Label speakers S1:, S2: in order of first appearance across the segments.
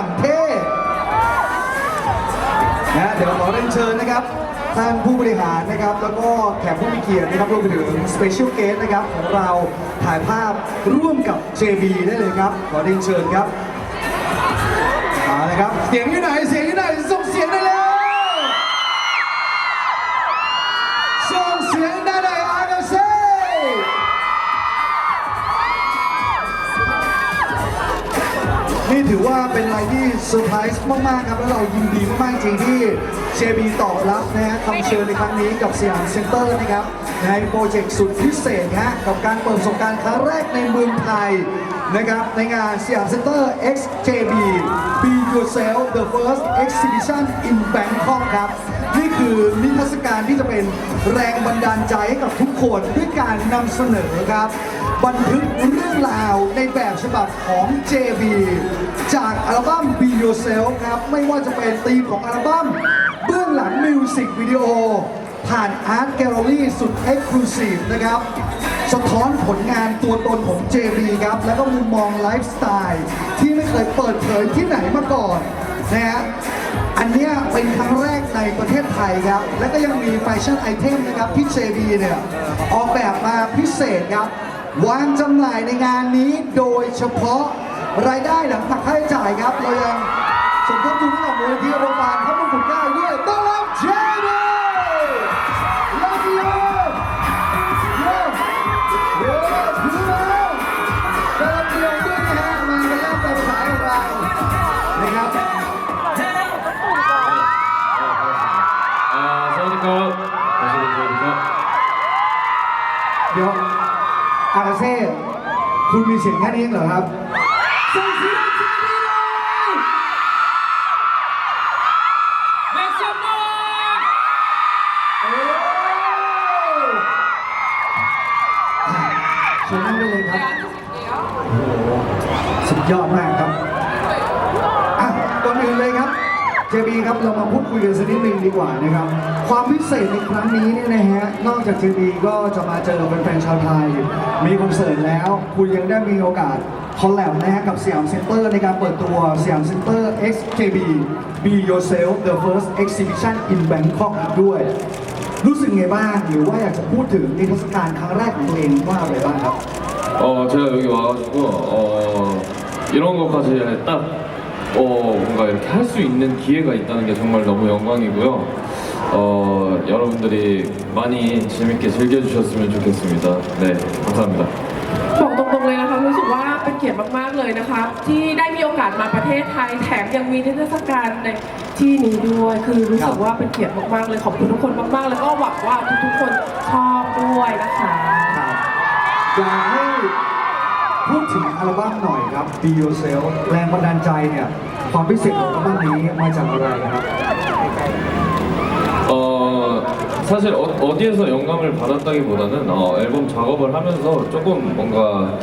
S1: อย่างเท่นะเดี๋ยวขอเรียนเชิญนะครับ ท่านผู้บริหารนะครับ แล้วก็แขกผู้มีเกียรตินะครับรวมไปถึงสเปเชียลเกสนะครับของเราถ่ายภาพร่วมกับ JB ได้เลยครับ ขอเรียนเชิญครับมาเลยครับ เสียงอยู่ไหน เสียงอยู่ไหน ส่งเสียงได้เลย ถือว่าเป็นอะไรที่เซอร์ไพรส์มากๆครับ แล้วเรายินดีมากๆจริงที่ JB ตอบรับนะฮะคำเชิญในครั้งนี้กับสยามเซ็นเตอร์นะครับ ในโปรเจกต์สุดพิเศษฮะกับการเปิดประสบการณ์ครั้งแรกในเมืองไทยนะครับในงานสยามเซ็นเตอร์ X JB Be Yourself the first exhibition in Bangkok ครับ นี่คือนิทรรศการที่จะเป็นแรงบันดาลใจให้กับทุกคนด้วยการนำเสนอครับ บันทึกเรื่องราวในแบบฉบับของ JB จากอัลบั้ม Be Yourself ครับ ไม่ว่าจะเป็นธีมของอัลบั้มเบื้องหลังมิวสิกวิดีโอ ผ่านอาร์ตแกลเลอรี่สุดเอ็กซ์คลูซีฟนะครับ สะท้อนผลงานตัวตนของ JB ครับ แล้วก็มุมมองไลฟ์สไตล์ที่ไม่เคยเปิดเผยที่ไหนมาก่อนนะฮะอันนี้เป็นครั้งแรกในประเทศไทยครับ และก็ยังมีแฟชั่นไอเทมนะครับที่ JB เนี่ยออกแบบมาพิเศษครับ วางจำหน่ายในงานนี้โดยเฉพาะรายได้หลังหักค่าใช้จ่ายครับ เรายัง คุณมีเสียงแค่นี้เหรอครับส่งเสียงเชียร์ดีเลย
S2: Make some noise!
S1: โอ้เชิญนั่งได้เลยครับโอ้โหสุดยอดมากครับอะก่อนอื่นเลยครับ เจบีครับเรามาพูดคุยกันสักนิดนึงดีกว่านะครับ ความพิเศษในครั้งนี้เนี่ยนะฮะ นอกจากเจบีก็จะมาเจอแฟนๆชาวไทย มีคอนเสิร์ตแล้ว คุณยังได้มีโอกาสคอลแลบนะฮะกับสยามเซ็นเตอร์ในการเปิดตัวสยามเซ็นเตอร์ X JB Be Yourself the first exhibition in Bangkok ด้วย รู้สึกไงบ้าง หรือว่าอยากจะพูดถึงนิทรรศการครั้งแรกของตัวเองว่าอะไรบ้างครับ
S2: 어, 제가 여기 와가지고, 어, 이런 것까지 딱, 어, 뭔가 이렇게 할 수 있는 기회가 있다는 게 정말 너무 영광이고요. 어, 여러분들이 많이 재밌게 즐겨주셨으면 좋겠습니다. 네, 감사합니다.
S3: บอกตรงๆเลยนะคะรู้สึกว่าเป็นเกียรติมากๆเลยนะคะ ที่ได้มีโอกาสมาประเทศไทยแถมยังมีนิทรรศการในที่นี้ด้วย คือรู้สึกว่าเป็นเกียรติมากๆเลยขอบคุณทุกคนมากๆ แล้วก็หวังว่าทุกๆคนชอบด้วยนะคะ
S1: ครับอยากให้พูด ถึงอัลบั้มหน่อยครับ Be Yourself แรงบันดาลใจเนี่ย ความพิเศษของอัลบั้มนี้มาจากอะไรครับ
S2: 어, 사실 어, 디에서 영감을 받았다기보다는 어, 앨범 작업을 하면서 조금 뭔가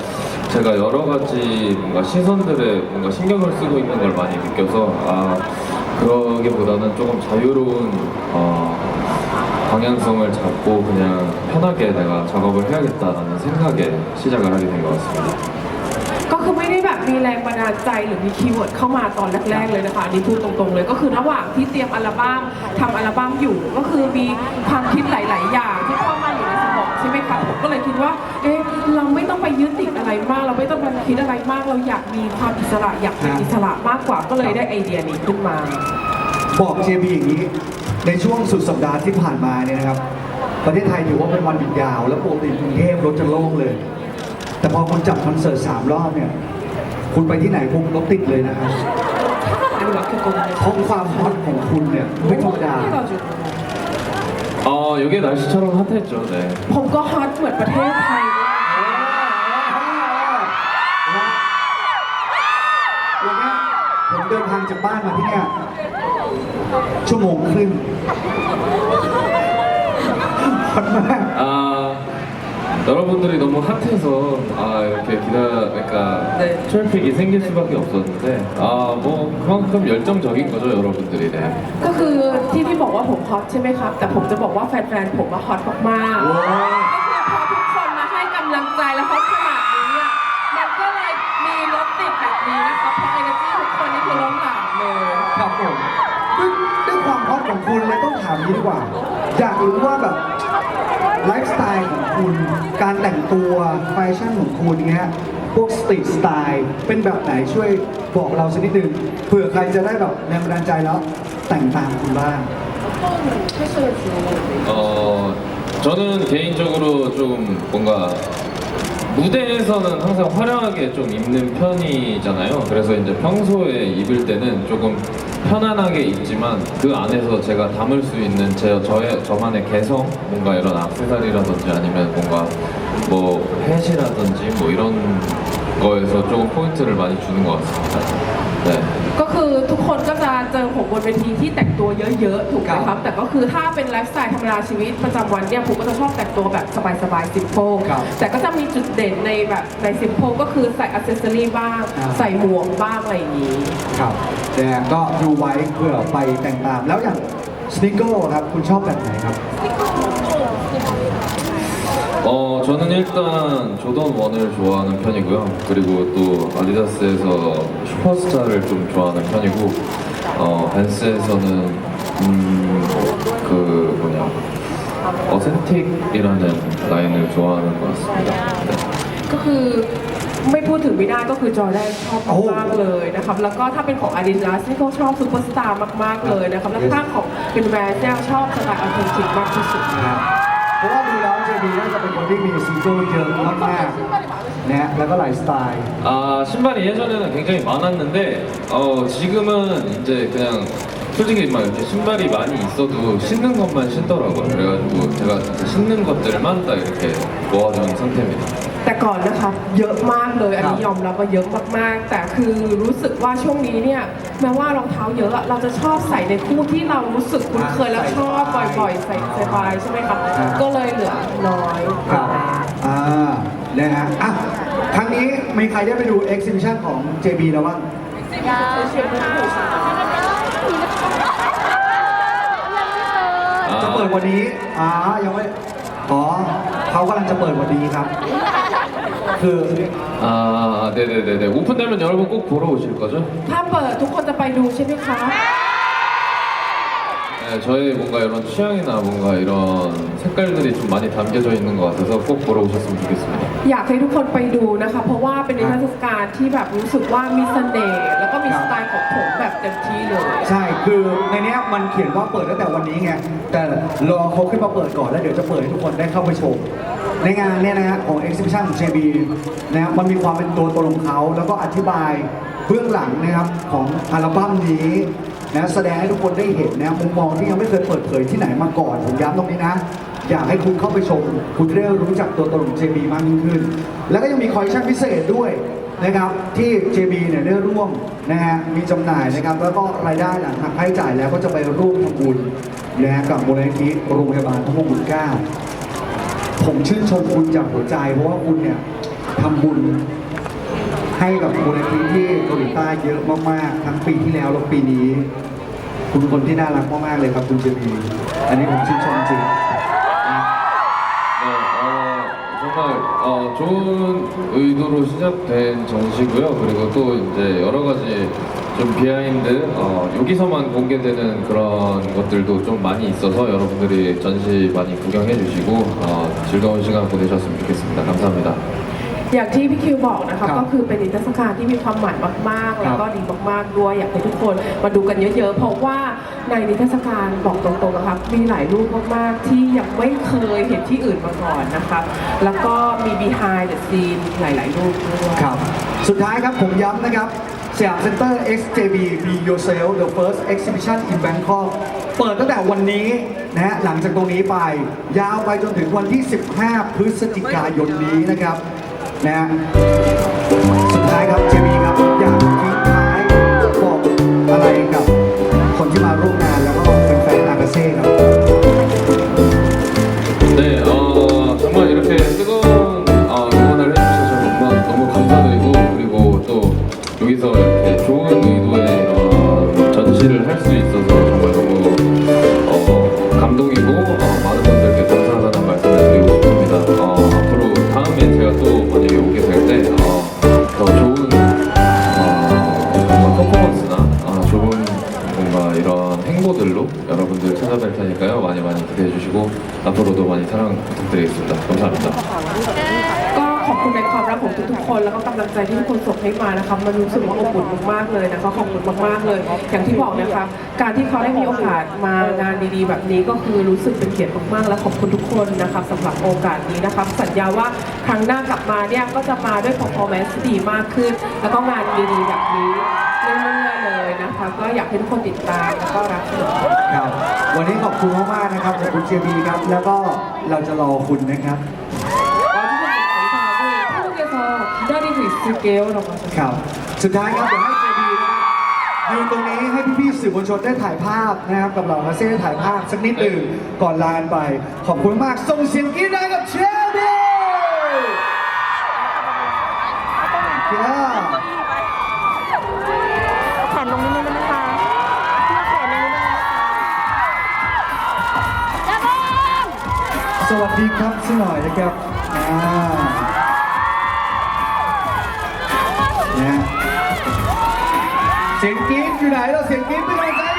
S2: 제가 여러 가지 뭔가 시선들에 뭔가 신경을 쓰고 있는 걸 많이 느껴서 아 그러기보다는 조금 자유로운 어, 방향성을 잡고 그냥 편하게 내가 작업을 해야겠다라는 생각에 시작을 하게 된 것 같습니다.
S3: ก็คือไม่ได้แบบมีแรงบันดาลใจหรือมีคีย์เวิร์ดเข้ามาตอนแรกๆเลยนะคะอันนี้พูดตรงๆเลย ก็คือระหว่างที่เตรียมอัลบั้มทำอัลบั้มอยู่ ก็คือมีความคิดหลาย ๆ อย่างที่เข้ามาอยู่ในสมองใช่ไหมคะผมก็เลยคิดว่า เอ๊ะเราไม่ต้องไปยึดติดอะไรมาก เราไม่ต้องไปคิดอะไรมาก เราอยากมีความอิสระอยากเป็นอิสระมากกว่าก็เลยได้ไอเดียนี้ขึ้นมา
S1: บอก JB อย่างนี้ ในช่วงสุดสัปดาห์ที่ผ่านมาเนี่ยนะครับ ประเทศไทยถือว่าเป็นวันหยุดยาว แล้วปกติกรุงเทพรถจะโล่งเลย แต่พอคุณจัดคอนเสิร์ตสามรอบเนี่ย คุณไปที่ไหนพวกรถติดเลยนะครับ
S3: 많이 막혔거든요.
S1: เพราะความฮอตของคุณเนี่ยไม่ธรรมดา
S3: 해가지고
S2: 어, 여기 날씨처럼 핫했죠. 네.
S3: ผมก็ฮอตเหมือนประเทศไทยเลย
S1: วันเนี้ยผมเดินทางจากบ้านมาที่เนี่ยชั่วโมงครึ่งฮอตมาก
S2: 아 여러분들이 너무 핫해서 아 이렇게 기다니까
S3: 네.
S2: 트래픽이 생길 수밖에 없었는데 아 뭐 그만큼 열정적인 거죠 여러분들이 네.
S3: กคืที่พี่ว่าผมฮอตใช่ไหมครับ แต่ผมจะบอกว่าแฟนๆ ผมฮอตมากๆก็คือพอทุกคนมาให้กำลังใจและฮอตขนาดนี้อะมันก็ลยมีติดแบบนี้นะคะเพราะเอเนอร์ทุกคนนี่คือล้นหลามเลย
S1: ครับผมด้วยความฮอตของคุณเลยต้องถามนี้ดีกว่า อยากรู้ว่าแบบไลฟ์สไตล์ของคุณ การแต่งตัวแฟชั่นของคุณเงี้ย พวกสตรีทสไตล์เป็นแบบไหนช่วยบอกเราสักนิดนึงเผื่อใครจะได้แบบแรงบันดาลใจแล้วแต่งตามคุณบ้าง
S2: 어, 저는 개인적으로 좀 뭔가 무대에서는 항상 화려하게 좀 입는 편이잖아요. 그래서 이제 평소에 입을 때는 조금 편안하게 입지만 그 안에서 제가 담을 수 있는 제 저의 저만의 개성, 뭔가 이런 악세사리라든지 아니면 뭔가 뭐 펫이라든지 뭐 이런 거에서 조금 포인트를 많이 주는 것 같습니다. 네.
S3: ก็คือทุกคนก็จะเจอผมบนเวทีที่แต่งตัวเยอะๆ ถูกไหมค
S1: ครั
S3: รับ
S1: บ
S3: แต่ก็คือถ้าเป็นไลฟ์สไตล์ธรรมดาชีวิตประจำวันเนี่ยผมก็จะชอบแต่งตัวแบบสบายๆ simple
S1: ครับ
S3: แต่ก็จะมีจุดเด่นในแบบใน simple ก็คือใส่อ c เซสซอรี่บ้าง
S1: อ่า
S3: ใส่หมวกบ้างอะไรอย่างนี้
S1: ครับนะฮะก็ดูไว้เผื่อไปแต่งตาม แล้วอย่างสนิเกอร์ครับคุณชอบแบบไหนครับ
S2: 저는 일단 조던 1을 좋아하는 편이고요. 그리고 또 아디다스에서 슈퍼스타를 좀 좋아하는 편이고, 어, 벤스에서는, 음, 그, 뭐냐, 어센틱이라는 라인을 좋아하는 것 같습니다. 네.
S3: ก็คือไม่พูดถึงไม่ได้ก็คือจอร์แดนชอบ
S1: โอ้
S3: มากๆเลยนะครับ แล้วก็ถ้าเป็นของอาดิดาสนี่เขาชอบซูเปอร์สตาร์มากๆเลยนะครับ แล้วถ้าของเป็นแบรนด์เนี่ยชอบสไตล์อัลเทนติกมากที่สุด
S1: นะฮะเพราะว่าดูแล้ว เจบีน่าจะเป็นคนที่มีซิงเกิลเยอะมากๆนะฮะแล้วก็หลายสไตล์
S2: 아, 신발이 예전에는 굉장히 많았는데, 어, 지금은 이제 그냥 솔직히 막 이렇게 신발이 많이 있어도 신는 것만 신더라고요. 그래가지고 제가 진짜 신는 것들만 딱 이렇게 모아둔 상태입니다.
S3: แต่ก่อนนะคะเยอะมากเลยอันนี้ยอมรับว่าเยอะมากๆ แต่คือรู้สึกว่าช่วงนี้เนี่ยแม้ว่ารองเท้าเยอะอะเราจะชอบใส่ในคู่ที่เรารู้สึกคุ้นเคยแล้วชอบบ่อยๆ ใส่สบายใช่ไหมคะก็เลยเหลือน้อย
S1: ครับอ่านะฮะอะครั้งนี้มีใครได้ไปดู exhibition ของ JB แล้วบ้างจะเปิดวันนี้อ๋อยังไม่อ๋อเขากำลังจะเปิดวันนี้ครับ คือ
S2: 아, 네네네네. 오픈되면 여러분 꼭 보러 오실 거죠?
S3: ถ้าเปิดทุกคนจะไปดูใช่ไหมคะ
S2: 네, 저의 뭔가 이런 취향이나 뭔가 이런 색깔들이 좀 많이 담겨져 있는 것 같아서 꼭 보러 오셨으면 좋겠습니다.
S3: อยากให้ทุกคนไปดูนะคะ เพราะว่าเป็นนิทรรศการที่แบบรู้สึกว่ามีเสน่ห์แล้วก็มีสไตล์ของผมแบบเต็มที่เลย
S1: ใช่ คือในเนี้ยมันเขียนว่าเปิดตั้งแต่วันนี้ไง แต่รอเขาขึ้นมาเปิดก่อนแล้วเดี๋ยวจะเปิดให้ทุกคนได้เข้าไปชม ในงานเนี่ยนะฮะของ exhibition ของ JB นะฮะมันมีความเป็นตัวตนของเขา แล้วก็อธิบายเบื้องหลังนะครับของอัลบั้มนี้ นะแสดงให้ทุกคนได้เห็นนะมุมมองที่ยังไม่เคยเปิดเผยที่ไหนมาก่อนผมย้ำตรงนี้นะ อยากให้คุณเข้าไปชม คุณจะได้รู้จักตัวตนของ JB มากยิ่งขึ้น แล้วก็ยังมีคอลเลคชั่นพิเศษด้วยนะครับที่ JB เนี่ยได้ร่วมนะฮะมีจำหน่ายนะครับแล้วก็รายได้หลังหักค่าใช้จ่ายแล้วก็จะไปร่วมทำบุญนะฮะกับมูลนิธิโรงพยาบาลพระมงกุฎเกล้าผมชื่นชมคุณจากหัวใจเพราะว่าคุณเนี่ยทำบุญ ให้กับมูลนิธิที่เกาหลีใต้เยอะมากๆทั้งปีที่แล้วและปีนี้ คุณเป็นคนที่น่ารักมากๆเลยครับคุณ JB อันนี้ผมชื่นชมจริง
S2: 네, 어, 정말 어, 좋은 의도로 시작된 전시고요. 그리고 또 이제 여러 가지 좀 비하인드 어, 여기서만 공개되는 그런 것들도 좀 많이 있어서 여러분들이 전시 많이 구경해 주시고 어, 즐거운 시간 보내셨으면 좋겠습니다. 감사합니다.
S3: อย่างที่พี่คิวบอกนะคะ
S1: ครับ
S3: ก็คือเป็นนิทรรศการที่มีความหมายมากๆ แล้วก็ดีมากๆด้วยอยากให้ทุกคนมาดูกันเยอะๆ เพราะว่าในนิทรรศการบอกตรงๆนะคะมีหลายรูปมากๆ ที่ยังไม่เคยเห็นที่อื่นมาก่อนนะคะแล้วก็มี behind the scene หลายๆ รูปด้วย
S1: ครับ สุดท้ายครับผมย้ำนะครับสยามเซ็นเตอร์ XJB Be Yourself the first exhibition in Bangkok เปิดตั้งแต่วันนี้นะฮะหลังจากตรงนี้ไป ยาวไปจนถึงวันที่ 15 พฤศจิกายนนี้นะครับ นะฮะสุดท้ายครับเจมี่ครับอยากทิ้งท้ายบอกอะไรกับ
S2: 많이 많이 기대해 주시고 앞으로도 많이 사랑 부탁드리겠습니다. 감사합니다.
S3: ขอบคุณในความรักของทุกๆคน แล้วก็กำลังใจที่ทุกคนส่งให้มานะคะมันรู้สึกว่าอบอุ่นมากๆเลยนะคะขอบคุณมากๆเลย อย่างที่บอกนะคะการที่เขาได้มีโอกาสมางานดีๆ แบบนี้ก็คือรู้สึกเป็นเกียรติมากๆ และขอบคุณทุกคนนะคะสำหรับโอกาสนี้นะคะสัญญาว่าครั้งหน้ากลับมาเนี่ยก็จะมาด้วย performance ที่ดีมากขึ้น แล้วก็งานดีๆแบบนี้เรื่อยๆเลยนะคะ ก็อยากให้ทุกคนติดตามแล้วก็รับชม
S1: ครับ วันนี้ขอบคุณมากๆนะครับขอบคุณเจบีครับ แล้วก็เราจะรอคุณนะครับ
S3: สเกลออมา
S1: ครับ สุดท้ายครับเอให้เจดียืนตรงนี้ให้พี่ๆสื่อมวลชนได้ถ่ายภาพนะครับ กับเราอาเซ่ถ่ายภาพสักนิดหนึ่งก่อนลานไป ขอบคุณมากส่งเสียงกรี๊ดได้กับเชฟดีย่า
S4: แขนงนิดนึงได้ไหคะแขนงนิดนึงนะค
S1: สวัสดีครับสักหน่อยนะครับ เสียงกรี๊ดอยู่ไหนเราเสียงกรี๊ดเป็นกำลังใจ